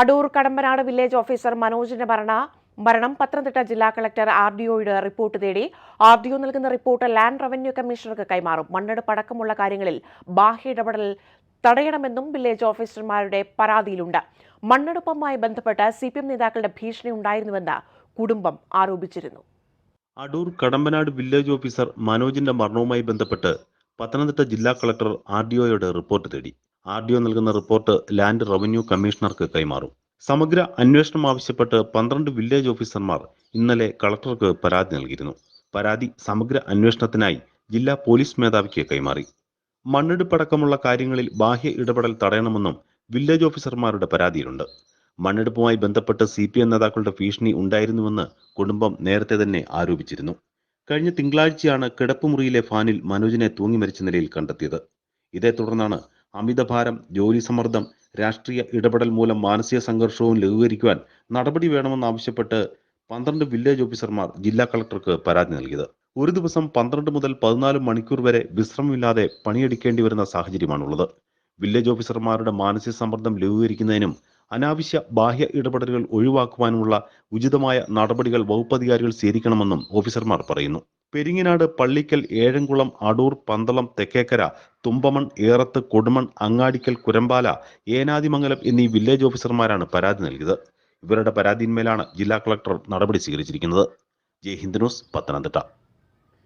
Adoor Kadampanad village officer മനോജിന്റെ മരണ മരണം. പത്തനംതിട്ട ജില്ലാ കളക്ടർ ആർ ഡി ഒയുടെ റിപ്പോർട്ട് തേടി ആർ ഡി ഒ നൽകുന്ന റിപ്പോർട്ട് ലാൻഡ് റവന്യൂ കമ്മീഷണർക്ക് കൈമാറും. മണ്ണെടുപ്പ് അടക്കമുള്ള കാര്യങ്ങളിൽ ബാഹ്യ ഇടപെടൽ തടയണമെന്നും വില്ലേജ് ഓഫീസർമാരുടെ പരാതിയിലുണ്ട്. മണ്ണെടുപ്പുമായി ബന്ധപ്പെട്ട് സി പി എം നേതാക്കളുടെ ഭീഷണി ഉണ്ടായിരുന്നുവെന്ന് കുടുംബം ആരോപിച്ചിരുന്നു. അടൂർ കടമ്പനാട് വില്ലേജ് ഓഫീസർ മനോജിന്റെ മരണവുമായി ബന്ധപ്പെട്ട് പത്തനംതിട്ട ജില്ലാ കളക്ടർ ആർ ഡി ഒയുടെ റിപ്പോർട്ട് തേടി. ആർ ഡി ഒ നൽകുന്ന റിപ്പോർട്ട് ലാൻഡ് റവന്യൂ കമ്മീഷണർക്ക് കൈമാറും. സമഗ്ര അന്വേഷണം ആവശ്യപ്പെട്ട് പന്ത്രണ്ട് വില്ലേജ് ഓഫീസർമാർ ഇന്നലെ കളക്ടർക്ക് പരാതി നൽകിയിരുന്നു. പരാതി സമഗ്ര അന്വേഷണത്തിനായി ജില്ലാ പോലീസ് മേധാവിക്ക് കൈമാറി. മണ്ണെടുപ്പടക്കമുള്ള കാര്യങ്ങളിൽ ബാഹ്യ ഇടപെടൽ തടയണമെന്നും വില്ലേജ് ഓഫീസർമാരുടെ പരാതിയിലുണ്ട്. മണ്ണെടുപ്പുമായി ബന്ധപ്പെട്ട് സി പി എം നേതാക്കളുടെ ഭീഷണി ഉണ്ടായിരുന്നുവെന്ന് കുടുംബം നേരത്തെ തന്നെ ആരോപിച്ചിരുന്നു. കഴിഞ്ഞ തിങ്കളാഴ്ചയാണ് കിടപ്പുമുറിയിലെ ഫാനിൽ മനോജിനെ തൂങ്ങി മരിച്ച നിലയിൽ കണ്ടെത്തിയത്. ഇതേ തുടർന്നാണ് അമിതഭാരം ജോലി സമ്മർദ്ദം രാഷ്ട്രീയ ഇടപെടൽ മൂലം മാനസിക സംഘർഷവും ലഘൂകരിക്കുവാൻ നടപടി വേണമെന്നാവശ്യപ്പെട്ട് പന്ത്രണ്ട് വില്ലേജ് ഓഫീസർമാർ ജില്ലാ കളക്ടർക്ക് പരാതി നൽകിയത്. ഒരു ദിവസം പന്ത്രണ്ട് മുതൽ പതിനാല് മണിക്കൂർ വരെ വിശ്രമമില്ലാതെ പണിയെടുക്കേണ്ടി വരുന്ന സാഹചര്യമാണുള്ളത്. വില്ലേജ് ഓഫീസർമാരുടെ മാനസിക സമ്മർദ്ദം ലഘൂകരിക്കുന്നതിനും അനാവശ്യ ബാഹ്യ ഇടപെടലുകൾ ഒഴിവാക്കുവാനുമുള്ള ഉചിതമായ നടപടികൾ വകുപ്പ് അധികാരികൾ സ്വീകരിക്കണമെന്നും ഓഫീസർമാർ പറയുന്നു. പെരിങ്ങനാട് പള്ളിക്കൽ ഏഴംകുളം അടൂർ പന്തളം തെക്കേക്കര തുമ്പമൺ ഏറത്ത് കൊടുമൺ അങ്ങാടിക്കൽ കുരമ്പാല ഏനാദിമംഗലം എന്നീ വില്ലേജ് ഓഫീസർമാരാണ് പരാതി നൽകിയത്. ഇവരുടെ പരാതിയിന്മേലാണ് ജില്ലാ കളക്ടർ നടപടി സ്വീകരിച്ചിരിക്കുന്നത്. ജയ് ഹിന്ദ് ന്യൂസ് പത്തനംതിട്ട.